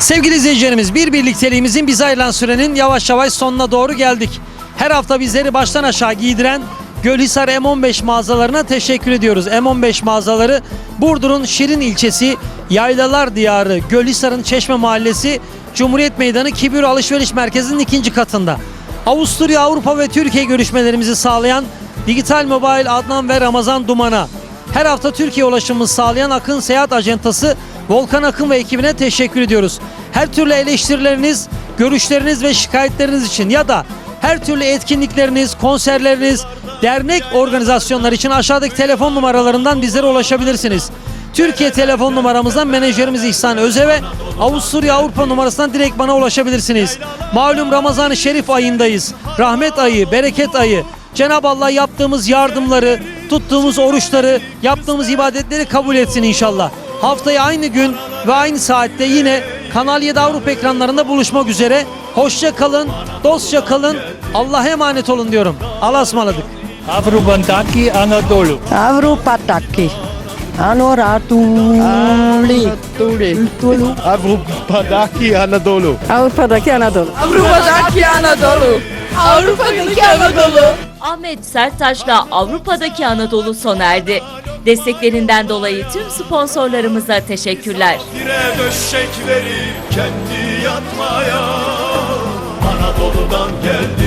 Sevgili izleyicilerimiz bir birlikteliğimizin bize ayrılan sürenin yavaş yavaş sonuna doğru geldik. Her hafta bizleri baştan aşağı giydiren Gölhisar M15 mağazalarına teşekkür ediyoruz. M15 mağazaları Burdur'un Şirin ilçesi Yaylalar Diyarı Gölhisar'ın Çeşme Mahallesi Cumhuriyet Meydanı Kibir Alışveriş Merkezi'nin ikinci katında. Avusturya, Avrupa ve Türkiye görüşmelerimizi sağlayan Digital Mobile Adnan ve Ramazan Duman'a her hafta Türkiye ulaşımımızı sağlayan Akın Seyahat Acentası Volkan Akın ve ekibine teşekkür ediyoruz. Her türlü eleştirileriniz, görüşleriniz ve şikayetleriniz için ya da her türlü etkinlikleriniz, konserleriniz, dernek organizasyonları için aşağıdaki telefon numaralarından bizlere ulaşabilirsiniz. Türkiye telefon numaramızdan menajerimiz İhsan Özeve, Avusturya Avrupa numarasından direkt bana ulaşabilirsiniz. Malum Ramazan-ı Şerif ayındayız. Rahmet ayı, bereket ayı. Cenab-ı Allah yaptığımız yardımları, tuttuğumuz oruçları, yaptığımız ibadetleri kabul etsin inşallah. Haftaya aynı gün ve aynı saatte yine Kanal 7 Avrupa ekranlarında buluşmak üzere. Hoşça kalın, dostça kalın, Allah'a emanet olun diyorum. Allah'a ısmarladık. Avrubandaki Anadolu. Avrupataki. Anoratuli. Tulu. Avrubandaki Anadolu. Avrupa'daki Anadolu. Avrupa'daki Anadolu. Avrupa'daki Anadolu. Ahmet Serttaş'la Avrupa'daki Anadolu sona erdi. Desteklerinden dolayı tüm sponsorlarımıza teşekkürler. Döşek verir kendi yatmaya Anadolu'dan geldi